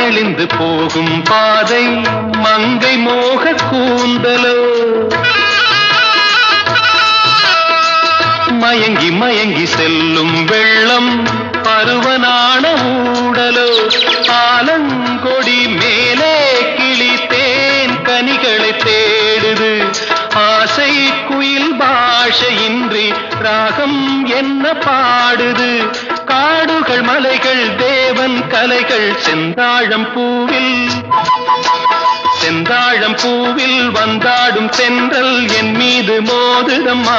வளைந்து போகும் பாதை மங்கை மோக கூந்தலோ. மயங்கி மயங்கி செல்லும் வெள்ளம் பருவனான ஊடலோ. ஆலங்கொடி மேலே கிளி தேன் கனிகளை தேடுது. ஆசை குயில் பாஷையின்றி ராகம் என்ன பாடுது. காடுகள் மலைகள் தே தேவன் கலைகள் செந்தாழம் பூவில். செந்தாழம் பூவில் வந்தாடும் சென்றல் என் மீது மோதுதம்மா.